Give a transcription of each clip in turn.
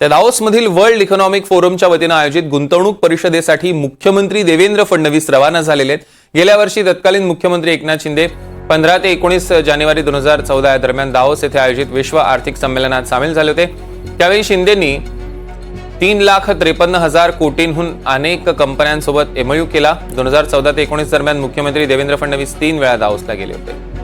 त्या दाओसमधील world economic फोरमच्या वतीनं आयोजित गुंतवणूक परिषदेसाठी मुख्यमंत्री देवेंद्र फडणवीस रवाना झालेले आहेत. गेल्या वर्षी तत्कालीन मुख्यमंत्री एकनाथ शिंदे पंधरा ते एकोणीस जानेवारी दोन हजार चौदा या दरम्यान दाओस येथे आयोजित विश्व आर्थिक संमेलनात सामील झाले होते. त्यावेळी शिंदेंनी तीन लाख त्रेपन्न हजार कोटींहून अनेक कंपन्यांसोबत एमयू केला. दोन हजार चौदा ते एकोणीस दरम्यान मुख्यमंत्री देवेंद्र फडणवीस तीन वेळा दाओसला गेले होते.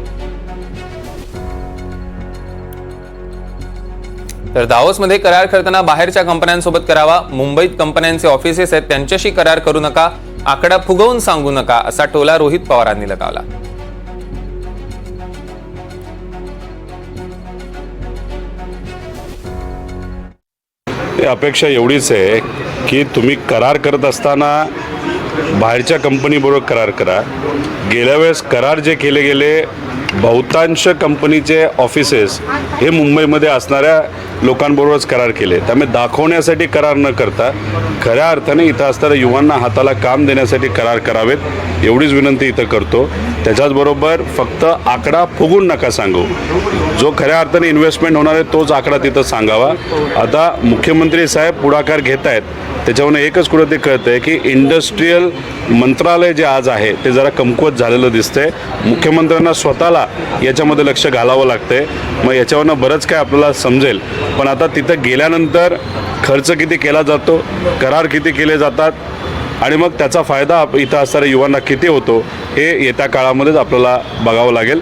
तर दावोसमध्ये करार करताना बाहेरच्या कंपन्यांसोबत करावा मुंबईत कंपन्यांचे ऑफिसेस आहेत त्यांच्याशी करार करू नका आकडा फुगवून सांगू नका असा टोला रोहित पवारांनी लगावला. अपेक्षा एवढीच आहे की तुम्ही करार करत असताना बाहेरच्या कंपनीबरोबर करार करा. गेल्या वेळेस करार जे केले गेले बहुतांश कंपनीचे ऑफिसेस हे मुंबईमध्ये असणाऱ्या लोकांबरोबरच करार केले. त्यामुळे दाखवण्यासाठी करार न करता खऱ्या अर्थाने इथं असणाऱ्या युवांना हाताला काम देण्यासाठी करार करावेत एवढीच विनंती इथं करतो. त्याच्याचबरोबर फक्त आकडा फुगून नका सांगू. जो खऱ्या अर्थाने इन्व्हेस्टमेंट होणार आहे तोच आकडा तिथं सांगावा. आता मुख्यमंत्री साहेब पुढाकार घेत आहेत त्याच्यावरून एकच कुठं ते कळतं आहे की इंडस्ट्रीयल मंत्रालय जे आज आहे ते जरा कमकुवत झालेलं दिसतंय. मुख्यमंत्र्यांना स्वतःला याच्यामध्ये लक्ष घालावं लागतंय. मग याच्यावरनं बरंच काय आपल्याला समजेल. पण आता तिथं गेल्यानंतर खर्च किती केला जातो करार किती केले जातात आणि मग त्याचा फायदा आप- इथं असणाऱ्या युवांना किती होतो हे येत्या काळामध्येच आपल्याला बघावं लागेल.